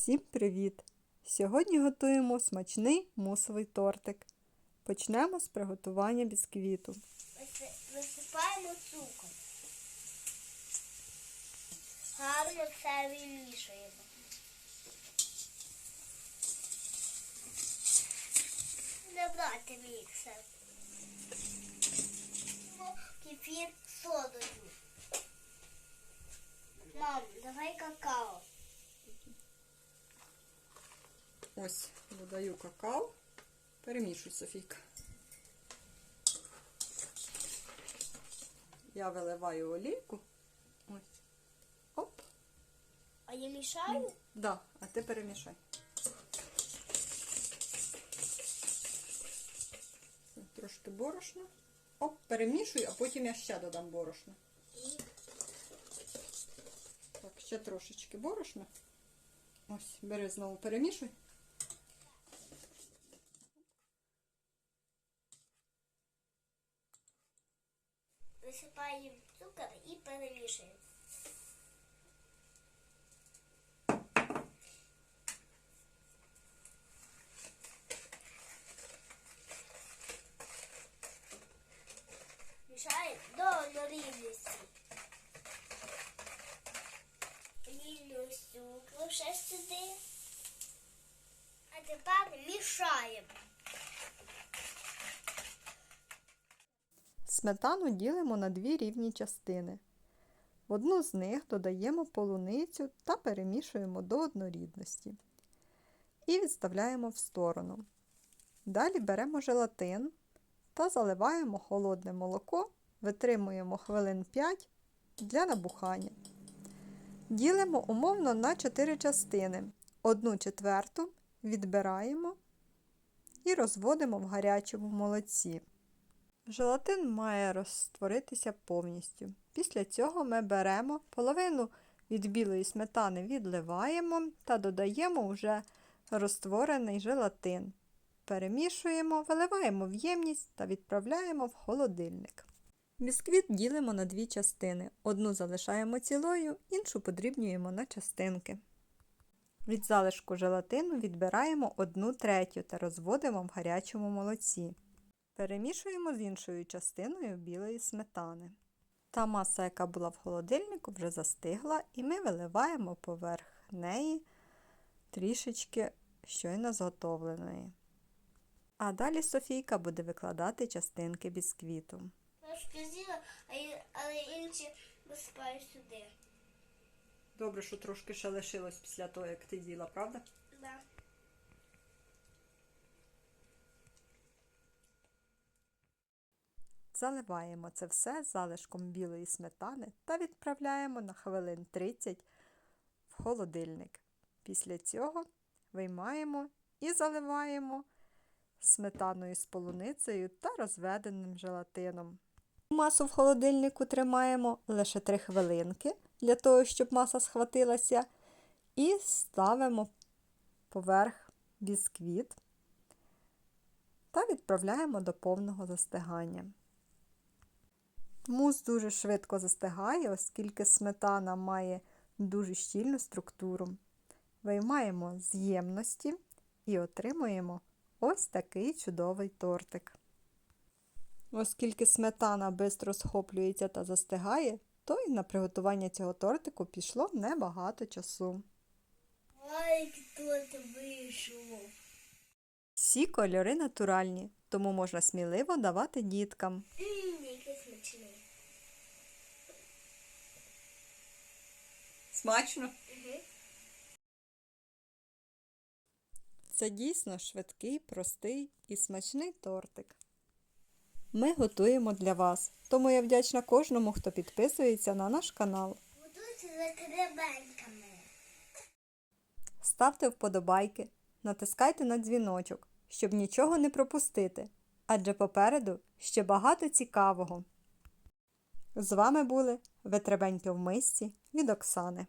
Всім привіт! Сьогодні готуємо смачний мусовий тортик. Почнемо з приготування бісквіту. Висипаємо цукор. Гарно все вимішуємо. Не брати міксер. Кефір з содою. Мам, давай какао. Ось додаю какао. Перемішуй, Софійка. Я виливаю олійку. Ось. Оп. А я мішаю? Да, а ти перемішай. Трошки борошна. Оп, перемішуй, а потім я ще додам борошна. Так, ще трошечки борошна. Ось, бери знову перемішуй. Висипаємо цукор і перемішуємо. Мішаємо до однорідності. Лілю цукру ще сюди. А тепер мішаємо. Сметану ділимо на дві рівні частини. В одну з них додаємо полуницю та перемішуємо до однорідності. І відставляємо в сторону. Далі беремо желатин та заливаємо холодне молоко, витримуємо хвилин 5 для набухання. Ділимо умовно на 4 частини. Одну четверту відбираємо і розводимо в гарячому молоці. Желатин має розтворитися повністю. Після цього ми беремо половину від білої сметани відливаємо та додаємо вже розтворений желатин. Перемішуємо, виливаємо в ємність та відправляємо в холодильник. Бісквіт ділимо на дві частини. Одну залишаємо цілою, іншу подрібнюємо на частинки. Від залишку желатину відбираємо одну третю та розводимо в гарячому молоці. Перемішуємо з іншою частиною білої сметани. Та маса, яка була в холодильнику, вже застигла, і ми виливаємо поверх неї трішечки щойно зготовленої. А далі Софійка буде викладати частинки бісквіту. Трошки з'їла, але інші висипаю сюди. Добре, що трошки ще лишилось після того, як ти з'їла, правда? Да. Заливаємо це все залишком білої сметани та відправляємо на хвилин 30 в холодильник. Після цього виймаємо і заливаємо сметаною з полуницею та розведеним желатином. Масу в холодильнику тримаємо лише 3 хвилинки для того, щоб маса схватилася, і ставимо поверх бісквіт та відправляємо до повного застигання. Мус дуже швидко застигає, оскільки сметана має дуже щільну структуру. Виймаємо з ємності і отримуємо ось такий чудовий тортик. Оскільки сметана швидко схоплюється та застигає, то і на приготування цього тортику пішло небагато часу. Ой, хто вийшов. Всі кольори натуральні, тому можна сміливо давати діткам. Смачний. Смачно! Угу. Це дійсно швидкий, простий і смачний тортик. Ми готуємо для вас, тому я вдячна кожному, хто підписується на наш канал. Будуйте за кребеньками. Ставте вподобайки, натискайте на дзвіночок, щоб нічого не пропустити, адже попереду ще багато цікавого. З вами були Витребеньки в мисці від Оксани.